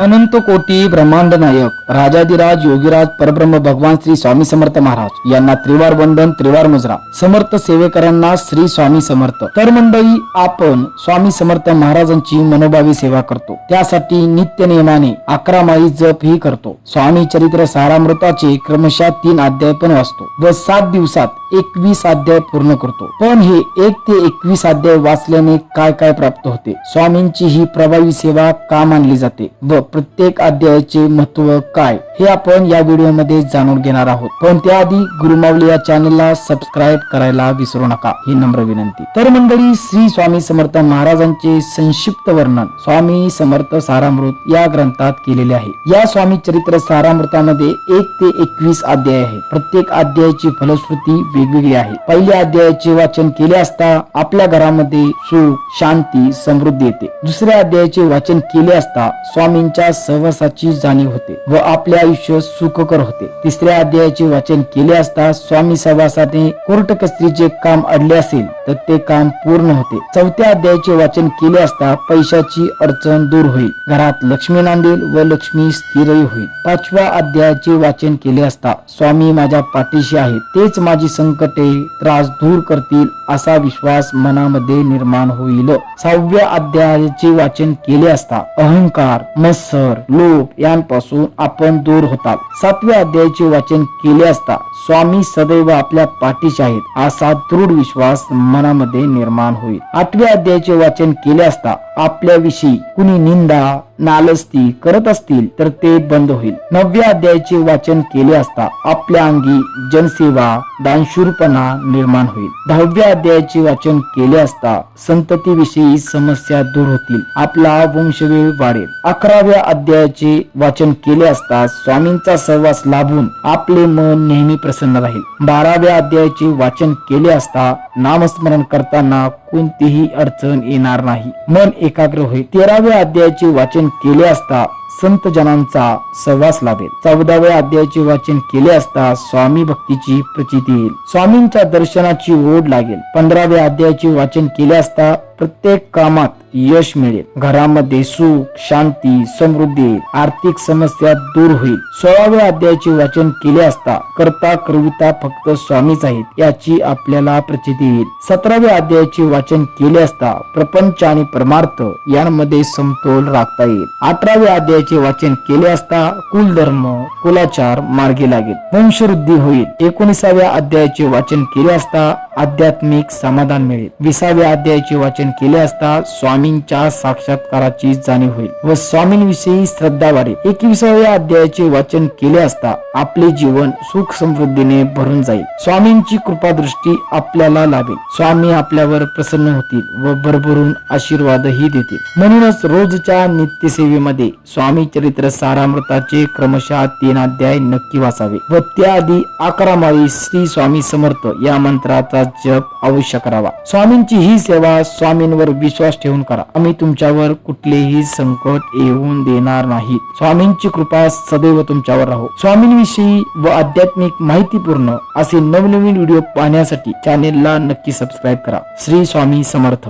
अनंत कोटी ब्रह्मांड नायक राजाधिराज योगीराज परब्रह्म भगवान श्री स्वामी समर्थ महाराज यांना त्रिवार वंदन त्रिवार मुजरा. समर्थ सेवेकरांना श्री स्वामी समर्थ. तर मंडळी आपण स्वामी समर्थ महाराजांची मनोभावी सेवा करतो. त्यासाठी नित्य नियमाने अकरा माळी जप ही करतो. स्वामी चरित्र सारामृताचे क्रमशः तीन अध्याय पण वाचतो. व सात दिवसात एकवीस अध्याय पूर्ण करतो. पण हे एक ते एकवीस अध्याय वाचल्याने काय काय प्राप्त होते? स्वामींची ही प्रभावी सेवा का मानली जाते? व प्रत्येक अध्यायाचे महत्त्व काय? हे आपण या व्हिडिओमध्ये जाणून घेणार आहोत. पण त्याआधी गुरुमावली या चॅनलला सबस्क्राईब करायला विसरू नका ही नम्र विनंती. तर मंडळी श्री स्वामी समर्थ महाराजांचे संक्षिप्त वर्णन स्वामी समर्थ सारामृत या ग्रंथात केलेले आहे. या स्वामी चरित्र सारामृतामध्ये एक ते एकवीस अध्याय आहे. प्रत्येक अध्यायाची फलश्रुती वेगवेगळी आहे. पहिल्या अध्यायाचे वाचन केले असता आपल्या घरामध्ये सुख शांती समृद्धी येते. दुसऱ्या अध्यायाचे वाचन केले असता स्वामींच्या सहवासाची जाणीव होते व आपले आयुष्य सुखकर होते. तिसऱ्या अध्यायाचे वाचन केले असता स्वामी सहवासाने कोर्ट कस्त्रीचे काम अडले असेल तर ते काम पूर्ण होते. चौथ्या अध्यायाचे वाचन केले असता पैशाची अडचण दूर होईल. घरात लक्ष्मी नांदेल व लक्ष्मी स्थिरही होईल. पाचव्या अध्यायाचे वाचन केले असता स्वामी माझ्या पाठीशी आहे तेच माझी संकटे त्रास दूर करतील असा विश्वास मनामध्ये निर्माण होईल. सहाव्या अध्यायाचे वाचन केले असता अहंकार मत्सर लोभ यांपासून आपण दूर होतात. सातव्या अध्यायाचे वाचन केले असता स्वामी सदैव आपल्या पाठीशी आहेत असा दृढ विश्वास मनामध्ये निर्माण होईल. आठव्या अध्यायाचे वाचन केले असता आपल्याविषयी कुणी निंदा नालस्ती करत असतील तर ते बंद होईल. नवव्या अध्यायाचे वाचन केले असता आपल्या अंगी जनसेवा दानशूरपणा निर्माण होईल. दहाव्या अध्यायाचे वाचन केले असता संततीविषयी समस्या दूर होतील. आपला वंशवेळ वाढेल. अकराव्या अध्यायाचे वाचन केले असता स्वामींचा सहवास लाभून आपले मन नेहमी प्रसन्न राहील. बाराव्या अध्यायाचे वाचन केले असता नामस्मरण करताना कोणतीही अडचण येणार नाही. मन एकाग्र होईल तेराव्या अध्यायाचे वाचन केले असता संत जनांचा सहवास लाभेल. चौदाव्या अध्यायाचे वाचन केले असता स्वामी भक्तीची प्रचिती येईल. स्वामींच्या दर्शनाची ओढ लागेल. पंधराव्या अध्यायाचे वाचन केले असता प्रत्येक कामात यश मिळेल. घरामध्ये सुख शांती समृद्धी आर्थिक समस्या दूर होईल. सोळाव्या अध्यायाचे वाचन केले असता करता कविता फक्त स्वामीच आहेत याची आपल्याला प्रचिती येईल. सतराव्या अध्यायाचे वाचन केले असता प्रपंच आणि परमार्थ यांमध्ये समतोल राखता येईल. अठराव्या अध्यायाचे वाचन केले असता कुलधर्म कुलाचार मार्गी लागेल. वंशवृद्धी होईल. एकोणीसाव्या अध्यायाचे वाचन केले असता आध्यात्मिक समाधान मिळेल. विसाव्या अध्यायाचे वाचन केले असता स्वामींच्या साक्षात्काराची जाणीव होईल व स्वामींविषयी श्रद्धा वाढेल. एकविसाव्या अध्यायाचे वाचन केले असता आपले जीवन सुख समृद्धीने भरून जाईल. स्वामींची कृपा दृष्टी आपल्याला लाभेल स्वामी आपल्यावर प्रसन्न होतील व भरभरून आशीर्वादही देतील. म्हणूनच रोजच्या नित्यसेवेमध्ये स्वामी चरित्र सारामृताचे क्रमशः तीन अध्याय नक्की वाचावे व त्याआधी अकरा माळी श्री स्वामी समर्थ या मंत्राचा जप अवश्य करावा. स्वामींची ही सेवा स्वामींवर विश्वास ठेवून करा. आम्ही तुमच्यावर कुठलेही संकट येऊन देणार नाही. स्वामींची कृपा सदैव तुमच्यावर राहो. स्वामींविषयी व आध्यात्मिक माहितीपूर्ण असे नवनवीन व्हिडिओ पाहण्यासाठी चॅनेलला नक्की सबस्क्राईब करा. श्री स्वामी समर्थ.